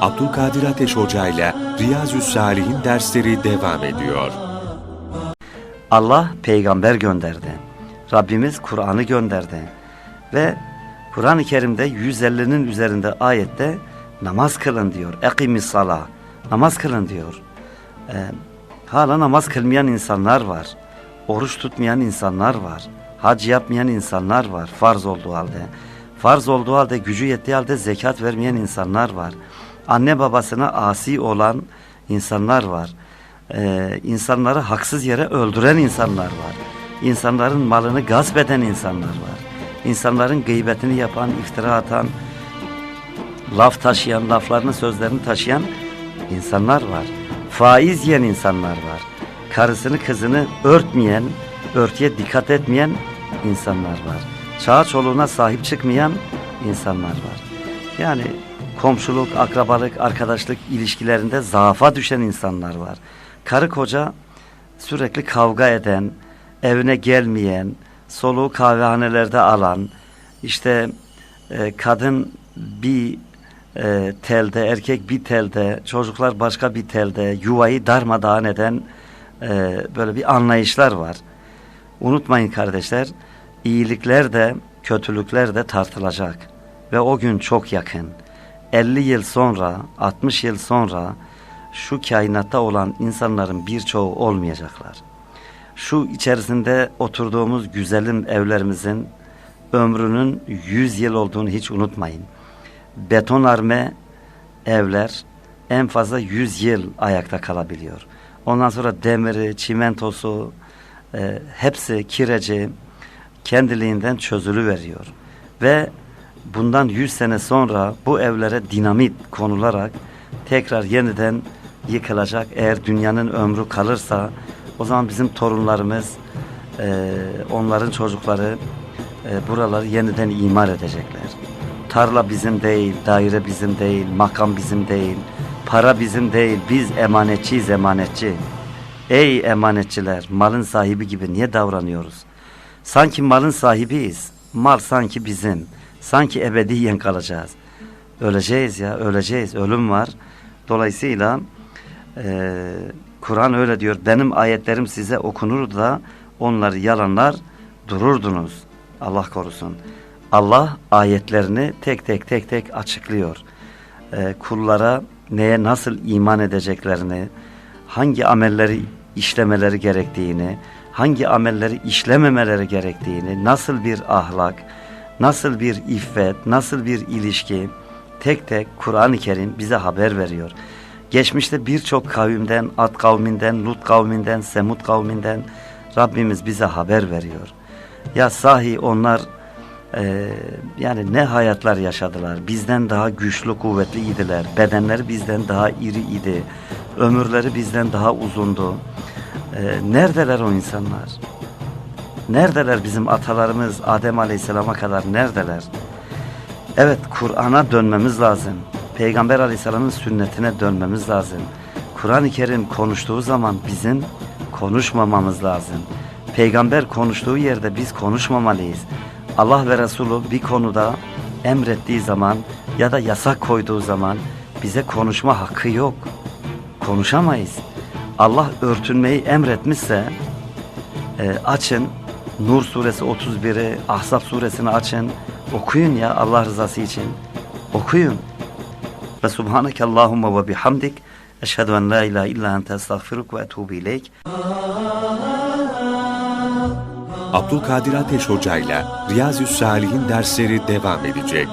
Abdülkadir Ateş Hoca ile Riyazü Salih'in dersleri devam ediyor. Allah peygamber gönderdi. Rabbimiz Kur'an'ı gönderdi. Ve Kur'an-ı Kerim'de 150'nin üzerinde ayette namaz kılın diyor. Ekimis sala. Namaz kılın diyor. Ee, hala namaz kılmayan insanlar var. Oruç tutmayan insanlar var. Hac yapmayan insanlar var farz olduğu halde. Farz olduğu halde gücü yettiği halde zekat vermeyen insanlar var. Anne babasına asi olan insanlar var. Ee, insanları haksız yere öldüren insanlar var. İnsanların malını gasp eden insanlar var. İnsanların gıybetini yapan, iftira atan, laf taşıyan, laflarını sözlerini taşıyan insanlar var. Faiz yiyen insanlar var. Karısını kızını örtmeyen, örtüye dikkat etmeyen insanlar var. Çağ çoluğuna sahip çıkmayan insanlar var. Yani komşuluk, akrabalık, arkadaşlık ilişkilerinde zaafa düşen insanlar var. Karı koca sürekli kavga eden, evine gelmeyen, soluğu kahvehanelerde alan, işte e, kadın bir e, telde, erkek bir telde, çocuklar başka bir telde, yuvayı darmadağın eden e, böyle bir anlayışlar var. Unutmayın kardeşler, iyilikler de kötülükler de tartılacak ve o gün çok yakın. 50 yıl sonra, 60 yıl sonra şu kainatta olan insanların birçoğu olmayacaklar. Şu içerisinde oturduğumuz güzelim evlerimizin ömrünün 100 yıl olduğunu hiç unutmayın. Betonarme evler en fazla 100 yıl ayakta kalabiliyor. Ondan sonra demiri, çimentosu, e, hepsi kireci kendiliğinden çözülü veriyor. Ve bundan 100 sene sonra bu evlere dinamit konularak tekrar yeniden yıkılacak. Eğer dünyanın ömrü kalırsa o zaman bizim torunlarımız, e, onların çocukları e, buraları yeniden imar edecekler. Tarla bizim değil, daire bizim değil, makam bizim değil, para bizim değil. Biz emanetçiyiz emanetçi. Ey emanetçiler, malın sahibi gibi niye davranıyoruz? Sanki malın sahibiyiz. Mal sanki bizim. Sanki ebediyen kalacağız. Öleceğiz ya, öleceğiz. Ölüm var. Dolayısıyla e, Kur'an öyle diyor. Benim ayetlerim size okunur da onları yalanlar dururdunuz. Allah korusun. Allah ayetlerini tek tek tek tek açıklıyor. E, kullara neye nasıl iman edeceklerini, hangi amelleri işlemeleri gerektiğini, hangi amelleri işlememeleri gerektiğini, nasıl bir ahlak, nasıl bir iffet, nasıl bir ilişki tek tek Kur'an-ı Kerim bize haber veriyor. Geçmişte birçok kavimden, Ad kavminden, Lut kavminden, Semud kavminden Rabbimiz bize haber veriyor. Ya sahi onlar e, yani ne hayatlar yaşadılar. Bizden daha güçlü, kuvvetli idiler. Bedenleri bizden daha iri idi. Ömürleri bizden daha uzundu. E, neredeler o insanlar? Neredeler bizim atalarımız Adem Aleyhisselam'a kadar neredeler? Evet Kur'an'a dönmemiz lazım. Peygamber Aleyhisselam'ın sünnetine dönmemiz lazım. Kur'an-ı Kerim konuştuğu zaman bizim konuşmamamız lazım. Peygamber konuştuğu yerde biz konuşmamalıyız. Allah ve Resulü bir konuda emrettiği zaman ya da yasak koyduğu zaman bize konuşma hakkı yok. Konuşamayız. Allah örtünmeyi emretmişse e, açın Nur suresi 31'i, Ahzab suresini açın. Okuyun ya Allah rızası için. Okuyun. Ve subhaneke Allahumma ve bihamdik. Eşhedü en la ilahe illa ente estağfiruk ve etubu ileyk. Abdülkadir Ateş Hoca ile Riyazü Salih'in dersleri devam edecek.